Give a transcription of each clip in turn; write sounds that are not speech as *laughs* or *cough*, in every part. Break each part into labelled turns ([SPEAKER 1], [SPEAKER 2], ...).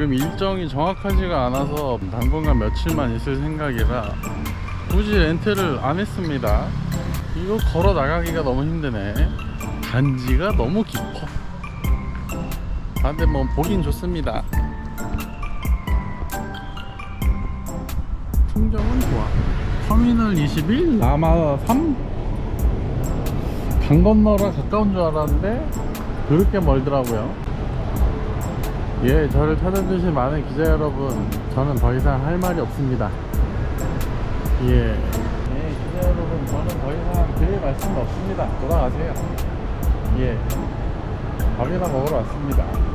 [SPEAKER 1] 지금 일정이 정확하지가 않아서 당분간 며칠만 있을 생각이라 굳이 렌트를 안 했습니다. 이거 걸어 나가기가 너무 힘드네. 단지가 너무 깊어. 아, 근데 뭐 보긴 좋습니다. 풍경은 좋아. 터미널 21, 라마 3. 강 건너라 가까운 줄 알았는데 그렇게 멀더라고요. 예, 저를 찾아주신 많은 기자 여러분, 저는 더 이상 할 말이 없습니다. 예. 예, 기자 여러분, 저는 더 이상 드릴 말씀이 없습니다. 돌아가세요. 예. 밥이나 먹으러 왔습니다.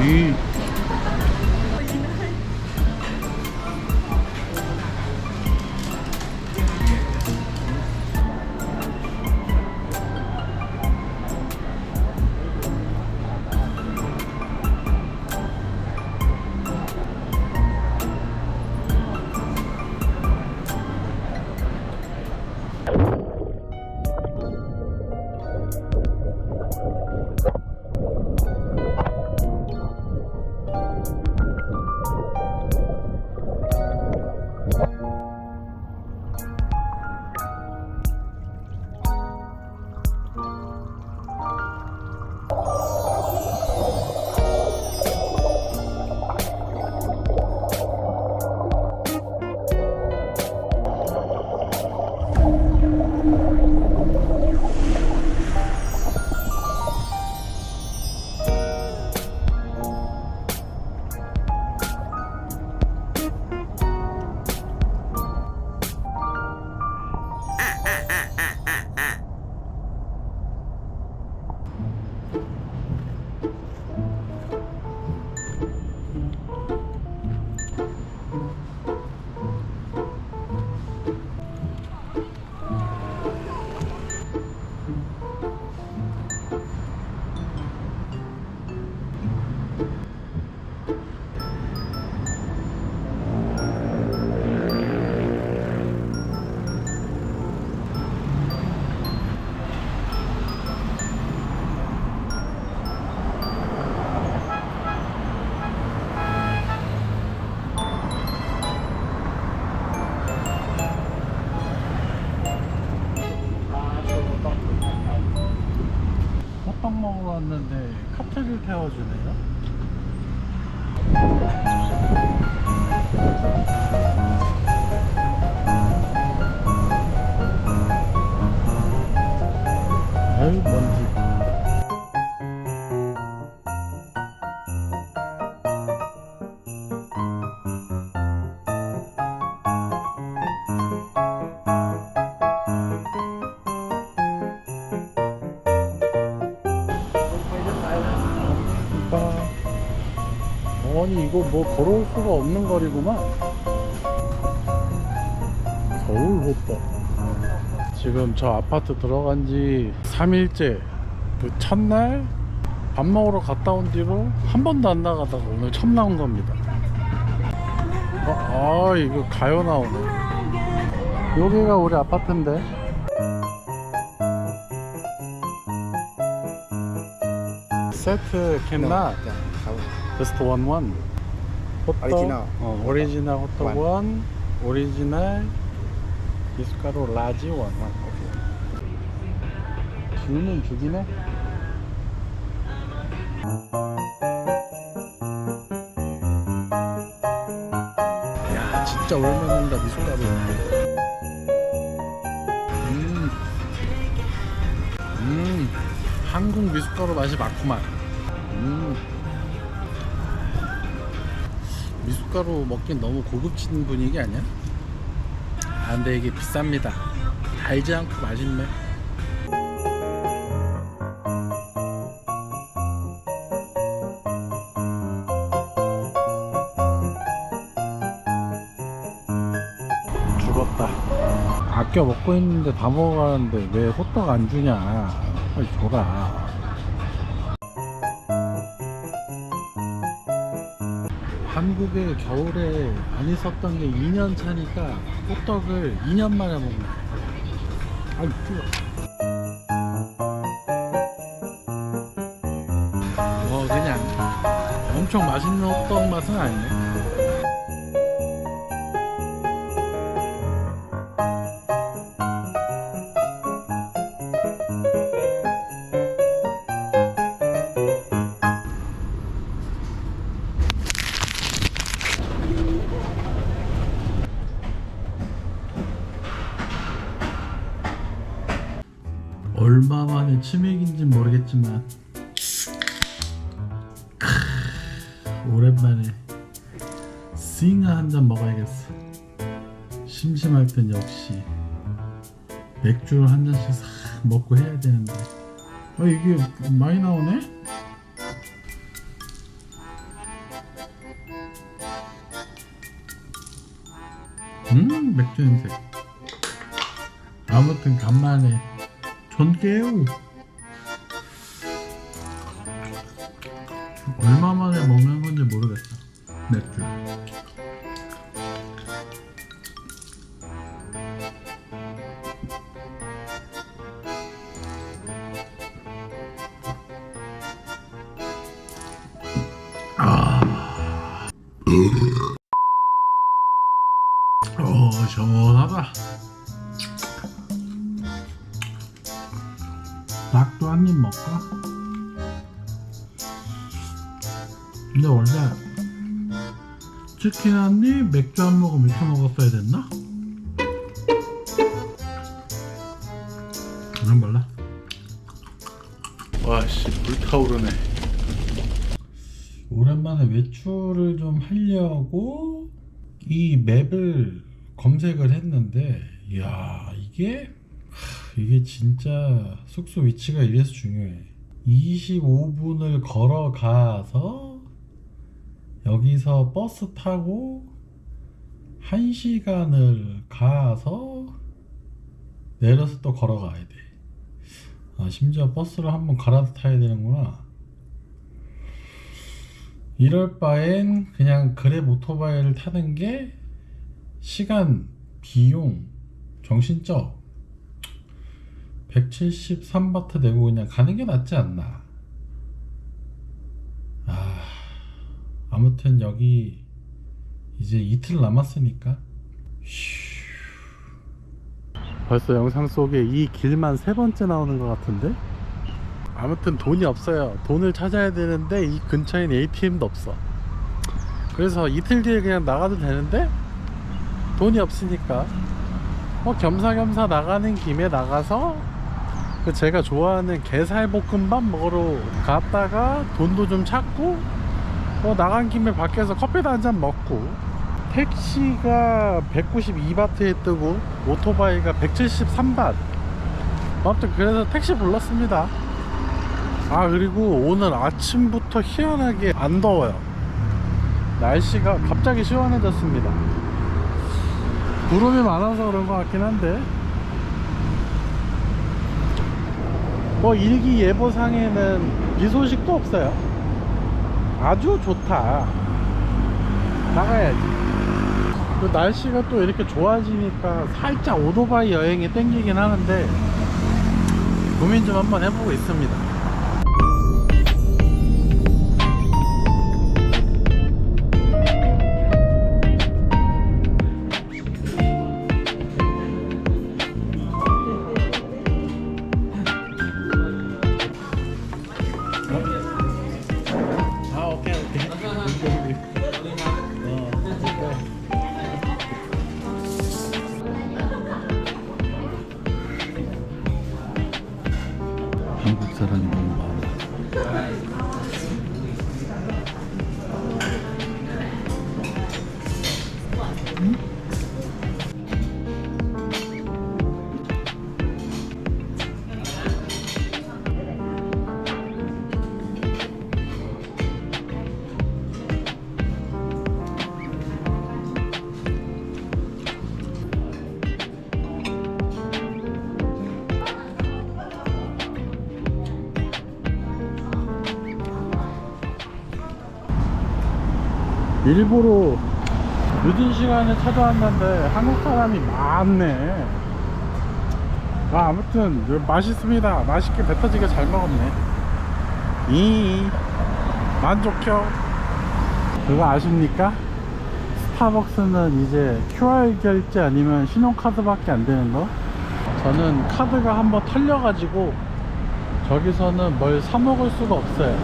[SPEAKER 1] 위의 평 Thank you. 태워주네요. 아유 먼지. 뭐 걸어올 수가 없는 거리구만. 서울 호떡. 지금 저 아파트 들어간 지 3일째. 그 첫날 밥 먹으러 갔다 온 뒤로 한 번도 안 나가다가 오늘 처음 나온 겁니다. 아, 아 이거 가요 나오네. 여기가 우리 아파트인데. 세트 캔나? Just one one. 호떡,
[SPEAKER 2] Original.
[SPEAKER 1] 어, 오리지널 호떡. 원, 오리지널 미숫가루 라지 원. 원. 주는 죽이네. 야, 진짜 먹는다 미숫가루. 음, 음, 한국 미숫가루 맛이 맞구만. 미숫가루 먹긴 너무 고급진 분위기 아니야? 아 근데 이게 비쌉니다. 달지 않고 맛있네. 없다. 아껴 먹고 있는데 다 먹어가는데 왜 호떡 안 주냐? 빨리 줘라 한국에 겨울에 안 있었던 게 2년 차니까 호떡을 2년 만에 먹네 아이 뜨거 뭐 그냥 엄청 맛있는 호떡 맛은 아니네 얼마 만에 치맥인지 모르겠지만 크, 오랜만에 싱아 한 잔 먹어야겠어. 심심할 땐 역시 맥주를 한 잔씩 싹 먹고 해야 되는데. 아 이게 많이 나오네? 음 맥주 냄새. 아무튼 간만에 전개요. 얼마 만에 먹는 건지 모르겠어 맥주 치킨 한 입, 맥주 한 모금 이렇게 먹었어야 됐나? 안 발라? 와씨 불타오르네 오랜만에 외출을 좀 하려고 이 맵을 검색을 했는데 이야 이게 하, 이게 진짜 숙소 위치가 이래서 중요해 25분을 걸어가서 여기서 버스 타고 1시간을 가서 내려서 또 걸어가야 돼. 아, 심지어 버스를 한번 갈아서 타야 되는구나. 이럴 바엔 그냥 그랩 오토바이를 타는 게 시간, 비용, 정신적. 173바트 내고 그냥 가는 게 낫지 않나 아, 아무튼 여기 이제 이틀 남았으니까. 휴. 벌써 영상 속에 이 길만 세 번째 나오는 것 같은데? 아무튼 돈이 없어요. 돈을 찾아야 되는데 이 근처엔 ATM도 없어. 그래서 이틀 뒤에 그냥 나가도 되는데 돈이 없으니까. 뭐 겸사겸사 나가는 김에 나가서 그 제가 좋아하는 게살볶음밥 먹으러 갔다가 돈도 좀 찾고 뭐 나간 김에 밖에서 커피도 한 잔 먹고 택시가 192바트에 뜨고 오토바이가 173바 아무튼 그래서 택시 불렀습니다. 아 그리고 오늘 아침부터 희한하게 안 더워요. 날씨가 갑자기 시원해졌습니다. 구름이 많아서 그런 것 같긴 한데. 뭐 일기예보상에는 비 소식도 없어요 아주 좋다. 나가야지. 그 날씨가 또 이렇게 좋아지니까 살짝 오토바이 여행이 땡기긴 하는데 고민 좀 한번 해보고 있습니다 일부러 늦은 시간에 찾아왔는데 한국 사람이 많네. 아, 아무튼 맛있습니다. 맛있게 배 터지게 잘 먹었네. 이 만족혀 그거 아십니까? 스타벅스는 이제 QR 결제 아니면 신용카드밖에 안 되는 거? 저는 카드가 한번 털려가지고 저기서는 뭘 사 먹을 수가 없어요.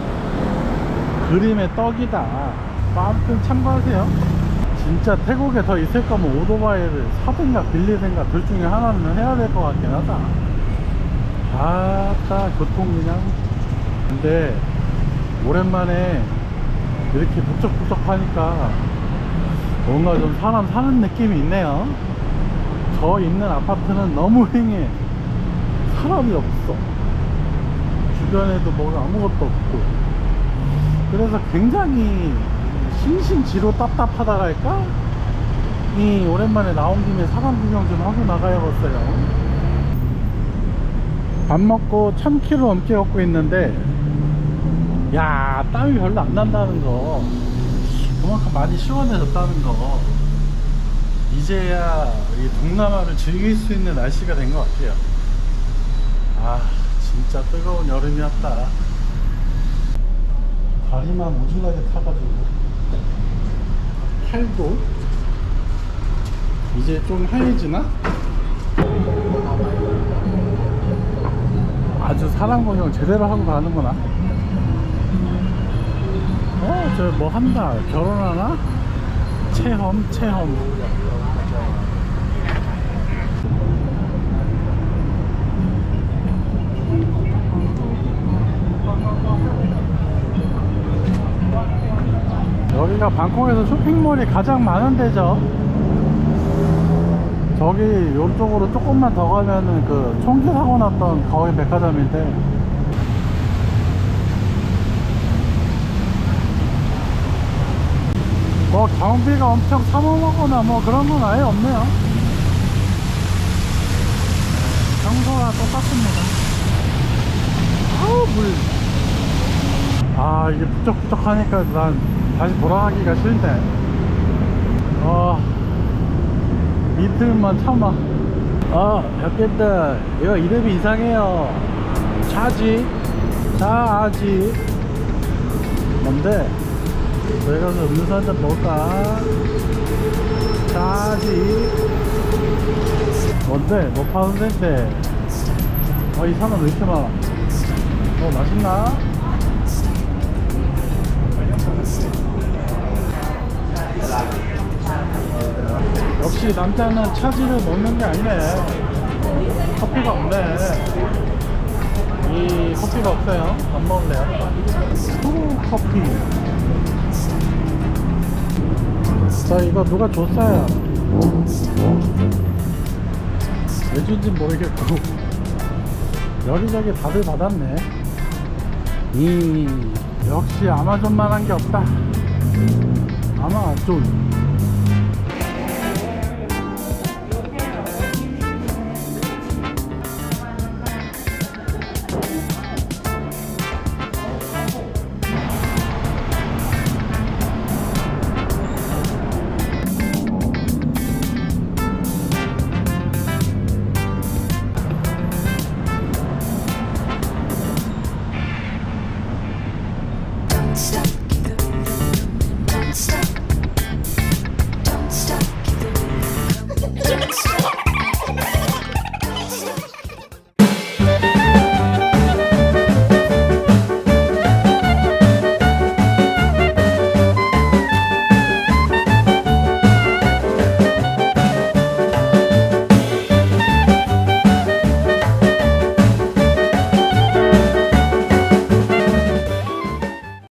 [SPEAKER 1] 그림의 떡이다 아무튼 참고하세요. 진짜 태국에 더 있을 거면 오토바이를 사든가 빌리든가 둘 중에 하나는 해야 될 것 같긴 하다. 아따 교통 그냥. 근데 오랜만에 이렇게 북적북적 하니까 뭔가 좀 사람 사는 느낌이 있네요. 저 있는 아파트는 너무 *laughs* 휑해. 사람이 없어. 주변에도 뭐가 아무것도 없고. 그래서 굉장히 심심지로 답답하다랄까? 이 오랜만에 나온 김에 사람 구경 좀 하고 나가야겠어요. 밥 먹고 1000km 넘게 걷고 있는데 야 땀이 별로 안 난다는 거. 그만큼 많이 시원해졌다는 거. 이제야 이 동남아를 즐길 수 있는 날씨가 된 것 같아요. 아 진짜 뜨거운 여름이었다. 다리만 우질하게 타가지고 팔도 이제 좀 하얘지나? 아주 사람 구경 제대로 하고 가는구나 어, 저 뭐 한다. 결혼하나? 체험, 체험. 여기가 방콕에서 쇼핑몰이 가장 많은 데죠. 저기 요쪽으로 조금만 더 가면은 그 총기 사고 났던 거기 백화점인데. 뭐 경비가 엄청 사모하거나 뭐 그런 건 아예 없네요. 평소와 똑같습니다. 아우 물아 이게 부쩍부쩍 하니까 난 다시 돌아가기가 싫네 아 이틀만 참아 아 벽겠다 이거 이름이 이상해요 차지 차지 뭔데 저희 가서 음료수 한 잔 먹을까? 짜지 뭔데? 뭐 파는 데인데? 어, 이 사람 왜 이렇게 많아? 어, 맛있나? 역시 남자는 차지를 먹는 게 아니네. 커피가 없네. 이 커피가 없어요. 안 먹을래요? 후 커피. 자 이거 누가 줬어요 왜 준진 모르겠고 여기저기 다들 받았네 이 역시 아마존만 한 게 없다 아마존